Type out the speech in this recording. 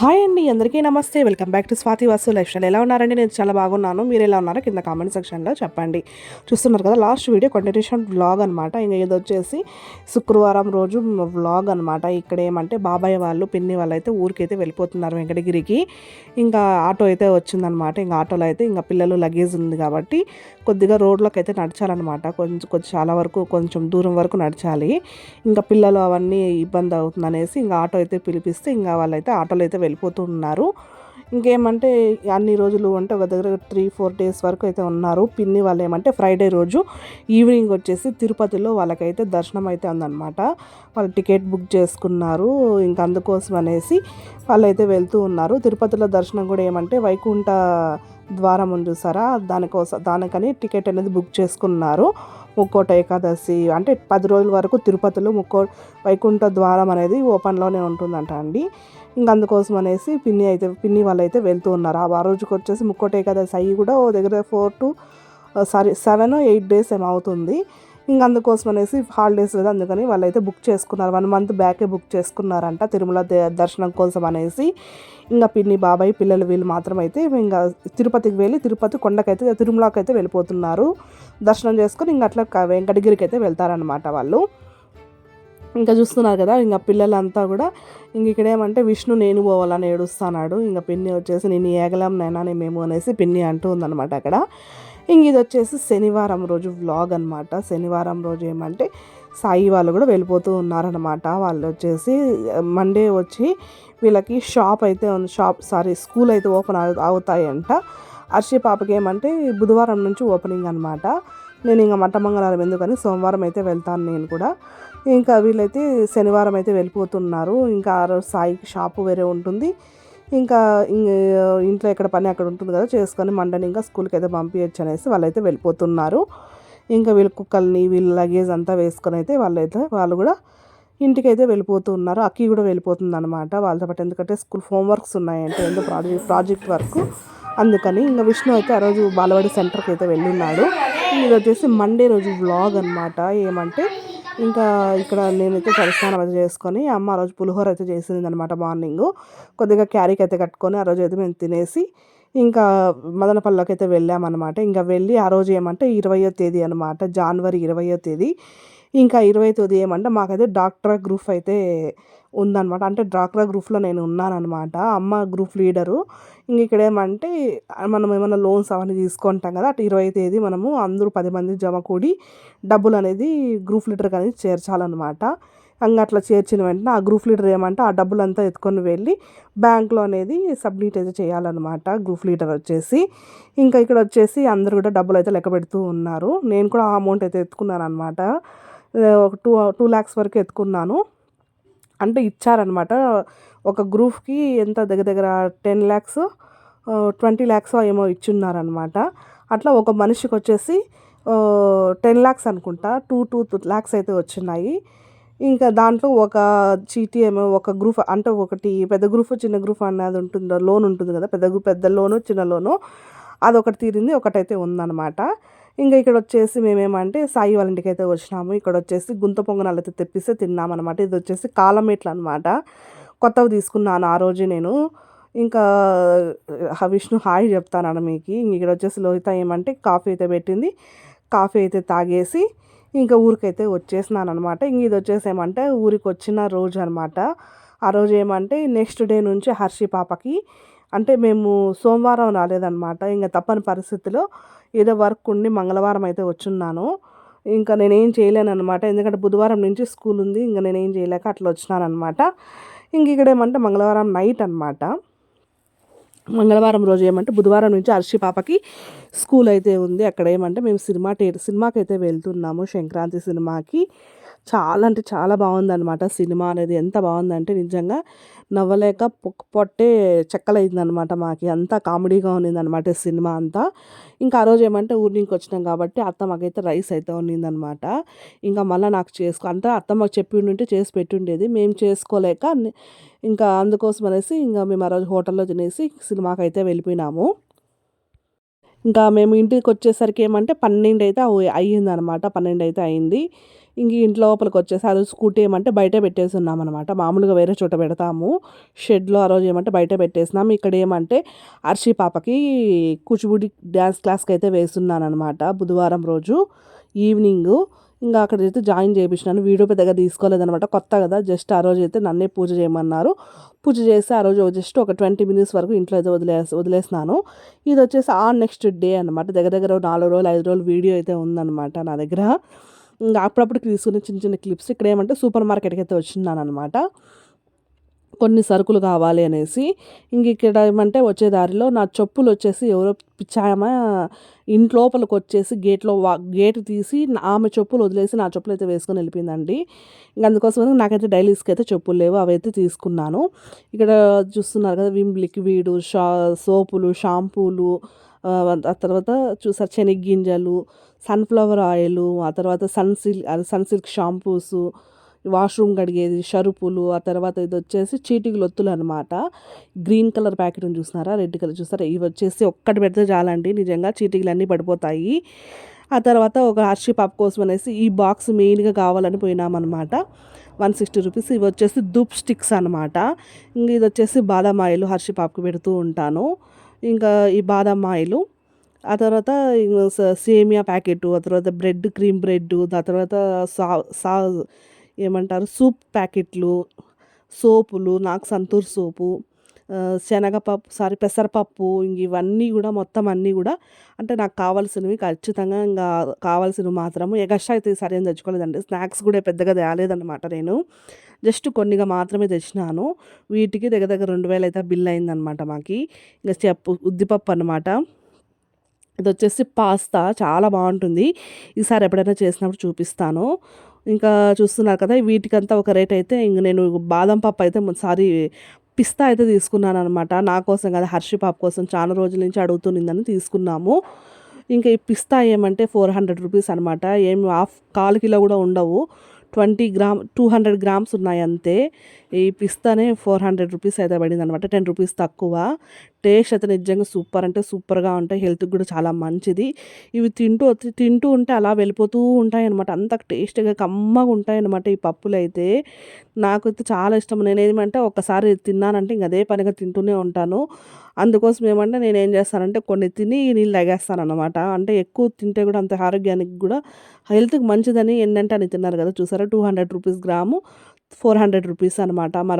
Hi అండి అందరికీ నమస్తే. Welcome back to Swathi Vasu lifestyle ఎలా ఉన్నారండి? నేను చాలా బాగున్నాను. మీరు ఎలా ఉన్నారో కింద కామెంట్ సెక్షన్లో చెప్పండి. చూస్తున్నారు కదా లాస్ట్ వీడియో కంటిన్యూషన్ వ్లాగ్ అనమాట ఇంకా ఇది వచ్చేసి శుక్రవారం రోజు వ్లాగ్ అనమాట ఇక్కడ ఏమంటే బాబాయ్ వాళ్ళు పిన్ని వాళ్ళు అయితే ఊరికైతే వెళ్ళిపోతున్నారు వెంకటగిరికి. ఇంకా ఆటో అయితే వచ్చిందనమాట ఇంకా ఆటోలో అయితే ఇంకా పిల్లలు లగేజ్ ఉంది కాబట్టి కొద్దిగా రోడ్లోకి అయితే నడచాలన్నమాట. కొంచెం కొంచెం చాలా వరకు కొంచెం దూరం వరకు నడచాలి. ఇంకా పిల్లలు అవన్నీ ఇబ్బంది అవుతుంది అనేసి ఇంకా ఆటో అయితే పిలిపిస్తే ఇంకా వాళ్ళైతే ఆటోలో అయితే వెళ్ళిపోతూ ఉన్నారు. ఇంకేమంటే అన్ని రోజులు అంటే ఒక దగ్గర త్రీ ఫోర్ డేస్ వరకు అయితే ఉన్నారు. పిన్ని వాళ్ళు ఏమంటే ఫ్రైడే రోజు ఈవినింగ్ వచ్చేసి తిరుపతిలో వాళ్ళకైతే దర్శనం అయితే ఉందన్నమాట. వాళ్ళు టికెట్ బుక్ చేసుకున్నారు. ఇంకా అందుకోసం అనేసి వాళ్ళైతే వెళ్తూ ఉన్నారు. తిరుపతిలో దర్శనం కూడా ఏమంటే వైకుంఠ ద్వారం ఉంది చూసారా దానికోసం దానికని టికెట్ అనేది బుక్ చేసుకున్నారు. ముక్కోట ఏకాదశి అంటే పది రోజుల వరకు తిరుపతిలో ముక్కో వైకుంఠ ద్వారం అనేది ఓపెన్లోనే ఉంటుందంట అండి. ఇంకా అందుకోసం అనేసి పిన్ని అయితే పిన్ని వాళ్ళు అయితే వెళ్తూ ఉన్నారు. ఆ రోజుకి వచ్చేసి ముక్కోట ఏకాదశి అయ్యి కూడా ఓ దగ్గర four to sorry seven eight days ఏమవుతుంది. ఇంక అందుకోసం అనేసి హాలిడేస్ కదా అందుకని వాళ్ళైతే బుక్ చేసుకున్నారు. వన్ మంత్ బ్యాకే బుక్ చేసుకున్నారంట తిరుమల దర్శనం కోసం అనేసి. ఇంకా పిన్ని బాబాయ్ పిల్లలు వీళ్ళు మాత్రం అయితే ఇంకా తిరుపతికి వెళ్ళి తిరుపతి కొండకైతే తిరుమలకి అయితే వెళ్ళిపోతున్నారు. దర్శనం చేసుకొని ఇంకా అట్లా వెంకటగిరికి అయితే వెళ్తారనమాట వాళ్ళు. ఇంకా చూస్తున్నారు కదా ఇంకా పిల్లలంతా కూడా ఇంక ఇక్కడ ఏమంటే విష్ణు నేను పోవాలని ఏడుస్తున్నాడు. ఇంకా పిన్ని వచ్చేసి నేను ఏగలం నైనా మేము అనేసి పిన్ని అంటూ ఉందన్నమాట అక్కడ. ఇంక ఇది వచ్చేసి శనివారం రోజు వ్లాగ్ అనమాట శనివారం రోజు ఏమంటే సాయి వాళ్ళు కూడా వెళ్ళిపోతూ ఉన్నారనమాట వాళ్ళు వచ్చేసి మండే వచ్చి వీళ్ళకి షాప్ అయితే ఉంది. షాప్ సారీ స్కూల్ అయితే ఓపెన్ అవుతాయంట. అర్షి పాపకి ఏమంటే బుధవారం నుంచి ఓపెనింగ్ అనమాట నేను ఇంకా మట్టమంగళవారం ఎందుకని సోమవారం అయితే వెళ్తాను నేను కూడా. ఇంకా వీళ్ళైతే శనివారం అయితే వెళ్ళిపోతున్నారు. ఇంకా ఆ రోజు సాయికి షాపు వేరే ఉంటుంది. ఇంకా ఇంట్లో ఎక్కడ పని అక్కడ ఉంటుంది కదా చేసుకొని మండని ఇంకా స్కూల్కి అయితే పంపించచ్చు అనేసి వాళ్ళైతే వెళ్ళిపోతున్నారు. ఇంకా వీళ్ళ కుక్కల్ని వీళ్ళ లగేజ్ అంతా వేసుకొని అయితే వాళ్ళైతే వాళ్ళు కూడా ఇంటికి అయితే వెళ్ళిపోతూ ఉన్నారు అక్కి కూడా వెళ్ళిపోతుంది అనమాట వాళ్ళతో పాటు. ఎందుకంటే స్కూల్ హోంవర్క్స్ ఉన్నాయంటే ఎందుకు ప్రాజెక్ట్ ప్రాజెక్ట్ వర్క్. అందుకని ఇంకా విష్ణు అయితే ఆ రోజు బాలవాడి సెంటర్కి అయితే వెళ్ళున్నాడు. ఇది వచ్చేసి మండే రోజు వ్లాగ్ అనమాట ఏమంటే ఇంకా ఇక్కడ నేనైతే తలస్నానం అయితే చేసుకొని అమ్మ ఆ రోజు పులిహోర అయితే చేసింది అనమాట మార్నింగ్. కొద్దిగా క్యారీకి అయితే కట్టుకొని ఆ రోజు అయితే మేము తినేసి ఇంకా మదనపల్లికి అయితే వెళ్ళామన్నమాట. ఇంకా వెళ్ళి ఆ రోజు ఏమంటే ఇరవయో తేదీ అనమాట జనవరి ఇరవయో తేదీ. ఇంకా ఇరవై తేదీ ఏమంటే మాకైతే డాక్టర్ గ్రూప్ అయితే ఉందన్నమాట. అంటే డ్వాక్రా గ్రూప్లో నేను ఉన్నానన్నమాట. అమ్మ గ్రూప్ లీడరు. ఇంక ఇక్కడ ఏమంటే మనం ఏమైనా లోన్స్ అవన్నీ తీసుకుంటాం కదా అటు ఇరవై తేదీ మనము అందరూ పది మంది జమ కూడి డబ్బులు అనేది గ్రూప్ లీడర్కి అనేది చేర్చాలన్నమాట. ఇంకా అట్లా చేర్చిన వెంటనే ఆ గ్రూప్ లీడర్ ఏమంటే ఆ డబ్బులంతా ఎత్తుకొని వెళ్ళి బ్యాంక్లో అనేది సబ్మిట్ అయితే చేయాలన్నమాట గ్రూప్ లీడర్ వచ్చేసి. ఇంకా ఇక్కడ వచ్చేసి అందరు కూడా డబ్బులు అయితే లెక్క పెడుతూ ఉన్నారు. నేను కూడా ఆ అమౌంట్ అయితే ఎత్తుకున్నాను అనమాట ఒక టూ టూ ల్యాక్స్ వరకు ఎత్తుకున్నాను. అంటే ఇచ్చారనమాట ఒక గ్రూప్కి ఎంత దగ్గర దగ్గర టెన్ ల్యాక్స్ ట్వంటీ ల్యాక్స్ ఏమో ఇచ్చున్నారనమాట అట్లా ఒక మనిషికి వచ్చేసి టెన్ ల్యాక్స్ అనుకుంటా టూ టూ ల్యాక్స్ అయితే వచ్చినాయి. ఇంకా దాంట్లో ఒక చీటీ ఏమో ఒక గ్రూప్ అంటే ఒకటి పెద్ద గ్రూప్ చిన్న గ్రూప్ అన్నది ఉంటుందో లోన్ ఉంటుంది కదా పెద్ద గ్రూప్ పెద్ద లోను చిన్న లోను అదొకటి తీరింది ఒకటైతే ఉందన్నమాట. ఇంకా ఇక్కడ వచ్చేసి మేమేమంటే సాయి వాళ్ళ ఇంటికి అయితే వచ్చినాము. ఇక్కడ వచ్చేసి గుంత పొంగనాలు అయితే తెప్పిస్తే తిన్నామన్నమాట. ఇది వచ్చేసి కాలమేట్లు అనమాట కొత్తవి తీసుకున్నాను ఆ రోజు నేను. ఇంకా విష్ణు హాయ్ చెప్తాను మీకు. ఇక్కడ వచ్చేసి లోహిత ఏమంటే కాఫీ అయితే పెట్టింది. కాఫీ అయితే తాగేసి ఇంకా ఊరికైతే వచ్చేసినాను అనమాట ఇంక ఇది వచ్చేసి ఏమంటే ఊరికి వచ్చిన రోజు అనమాట ఆ రోజు ఏమంటే నెక్స్ట్ డే నుంచి హర్షి పాపకి అంటే మేము సోమవారం రాలేదనమాట ఇంకా తప్పని పరిస్థితిలో ఏదో వర్క్ ఉండి మంగళవారం అయితే వచ్చున్నాను. ఇంకా నేనేం చేయలేను అనమాట ఎందుకంటే బుధవారం నుంచి స్కూల్ ఉంది. ఇంకా నేనేం చేయలేక అట్లా వచ్చినాను అనమాట ఇంక ఇక్కడ ఏమంటే మంగళవారం నైట్ అనమాట మంగళవారం రోజు ఏమంటే బుధవారం నుంచి అర్షి పాపకి స్కూల్ అయితే ఉంది. అక్కడ ఏమంటే మేము సినిమా టే సినిమాకి అయితే వెళ్తున్నాము. సంక్రాంతి సినిమాకి. చాలా అంటే చాలా బాగుందనమాట సినిమా అనేది. ఎంత బాగుందంటే నిజంగా నవ్వలేక పొట్టే చెక్కలైందనమాట మాకు. అంతా కామెడీగా ఉన్నిందనమాట సినిమా అంతా. ఇంకా ఆ రోజు ఏమంటే ఊరి నుంచి వచ్చినాం కాబట్టి అత్త మాకైతే రైస్ అయితే ఉన్నిందనమాట ఇంకా మళ్ళీ నాకు చేసుకో అంటే అత్త మాకు చెప్పి ఉంటే చేసి పెట్టుండేది. మేము చేసుకోలేక ఇంకా అందుకోసం అనేసి ఇంకా మేము ఆ రోజు హోటల్లో తినేసి సినిమాకి అయితే వెళ్ళిపోయినాము. ఇంకా మేము ఇంటికి వచ్చేసరికి ఏమంటే పన్నెండు అయితే అయ్యింది అనమాట పన్నెండు అయితే అయింది. ఇంక ఇంట్లో లోపలికి వచ్చేసి ఆ రోజు స్కూటీ ఏమంటే బయట పెట్టేసి ఉన్నాం అనమాట మామూలుగా వేరే చోట పెడతాము. షెడ్లో ఆ రోజు ఏమంటే బయట పెట్టేసినాం. ఇక్కడ ఏమంటే అర్షి పాపకి కూచిపూడి డ్యాన్స్ క్లాస్కి అయితే వేస్తున్నాను అనమాట బుధవారం రోజు ఈవినింగ్. ఇంకా అక్కడైతే జాయిన్ చేయించినాను వీడియో పెద్దగా తీసుకోలేదనమాట కొత్త కదా జస్ట్ ఆ రోజు అయితే నన్నే పూజ చేయమన్నారు. పూజ చేసి ఆ రోజు జస్ట్ ఒక ట్వంటీ మినిట్స్ వరకు ఇంట్లో అయితే వదిలేసి వదిలేసినాను. ఇది వచ్చేసి ఆ నెక్స్ట్ డే అనమాట దగ్గర దగ్గర నాలుగు రోజులు ఐదు రోజులు వీడియో అయితే ఉందన్నమాట నా దగ్గర. ఇంకా అప్పుడప్పుడు తీసుకునే చిన్న చిన్న క్లిప్స్. ఇక్కడ ఏమంటే సూపర్ మార్కెట్కి అయితే వచ్చిందాను అనమాట కొన్ని సరుకులు కావాలి అనేసి ఇంక ఇక్కడ ఏమంటే వచ్చే దారిలో నా చెప్పులు వచ్చేసి ఎవరో పిచ్చాయమా ఇంట్లోపలికి వచ్చేసి గేట్లో వా గేట్ తీసి ఆమె చెప్పులు వదిలేసి నా చెప్పులు అయితే వేసుకొని వెళ్ళిపోయిందండి. ఇంక అందుకోసం నాకైతే డైలీస్కి అయితే చెప్పులు లేవు అవైతే తీసుకున్నాను. ఇక్కడ చూస్తున్నారు కదా విమ్ లిక్విడ్ షా సోపులు షాంపూలు ఆ తర్వాత చూసారు శనగ్గింజలు సన్ఫ్లవర్ ఆయిల్ ఆ తర్వాత సన్సిల్క్ సన్సిల్క్ షాంపూసు వాష్రూమ్ కడిగేది షరుపులు ఆ తర్వాత ఇది వచ్చేసి చీటికలు ఒత్తులు అనమాట గ్రీన్ కలర్ ప్యాకెట్ చూస్తున్నారా రెడ్ కలర్ చూస్తారా ఇవి వచ్చేసి ఒక్కటి పెడితే చాలండి. నిజంగా చీటికలు అన్నీ పడిపోతాయి. ఆ తర్వాత ఒక హర్షి పాప్ కోసం అనేసి ఈ బాక్స్ మెయిన్గా కావాలని పోయినామన్నమాట. One sixty rupees. ఇవి వచ్చేసి దూప్ స్టిక్స్ అనమాట ఇంకా ఇది వచ్చేసి బాదం ఆయిల్ హర్షి పాప్కి పెడుతూ ఉంటాను. ఇంకా ఈ బాదం ఆయిల్ ఆ తర్వాత సేమియా ప్యాకెట్ ఆ తర్వాత బ్రెడ్ క్రీమ్ బ్రెడ్ ఆ తర్వాత సా సా ఏమంటారు సూప్ ప్యాకెట్లు సోపులు నాకు సంతూర్ సోపు శనగపప్పు సారీ పెసరపప్పు ఇవన్నీ కూడా మొత్తం అన్నీ కూడా అంటే నాకు కావాల్సినవి ఖచ్చితంగా ఇంకా కావాల్సినవి మాత్రము. ఎగస్ట్రా అయితే సరే ఏం తెచ్చుకోలేదండి. స్నాక్స్ కూడా పెద్దగా తేలేదన్నమాట నేను. జస్ట్ కొన్నిగా మాత్రమే తెచ్చినాను. వీటికి దగ్గర దగ్గర రెండు వేలు అయితే బిల్ అయిందనమాట మాకి. ఇంకా చెప్పు ఉద్దిపప్పు అనమాట ఇది వచ్చేసి పాస్తా. చాలా బాగుంటుంది. ఈసారి ఎప్పుడైనా చేసినప్పుడు చూపిస్తాను. ఇంకా చూస్తున్నారు కదా వీటికంతా ఒక రేట్ అయితే ఇంక నేను బాదం పప్పు అయితే సారీ పిస్తా అయితే తీసుకున్నాను అనమాట నా కోసం కదా హర్షి పాప్ కోసం చాలా రోజుల నుంచి అడుగుతుందని తీసుకున్నాము. ఇంకా ఈ పిస్తా ఏమంటే ఫోర్ హండ్రెడ్ రూపీస్ అనమాట ఏమి హాఫ్ కాలు కిలో కూడా ఉండవు. Twenty gram two hundred grams ఉన్నాయి అంతే ఈ పిస్తానే ఫోర్ హండ్రెడ్ రూపీస్ అయితే పడింది అనమాట టెన్ రూపీస్ తక్కువ. టేస్ట్ అయితే నిజంగా సూపర్ అంటే సూపర్గా ఉంటాయి. హెల్త్కి కూడా చాలా మంచిది. ఇవి తింటూ తింటూ ఉంటే అలా వెళ్ళిపోతూ ఉంటాయి అనమాట అంత టేస్ట్గా కమ్మగా ఉంటాయి అనమాట ఈ పప్పులు అయితే. నాకైతే చాలా ఇష్టం. నేను ఏమంటే ఒకసారి తిన్నానంటే ఇంక అదే పనిగా తింటూనే ఉంటాను. అందుకోసం ఏమంటే నేను ఏం చేస్తానంటే కొన్ని తిని నీళ్ళు తాగేస్తాను అనమాట అంటే ఎక్కువ తింటే కూడా అంత ఆరోగ్యానికి కూడా హెల్త్కి మంచిదని ఏంటంటే అని తిన్నారు కదా చూసారు? Two hundred rupees gram four hundred rupees అనమాట మన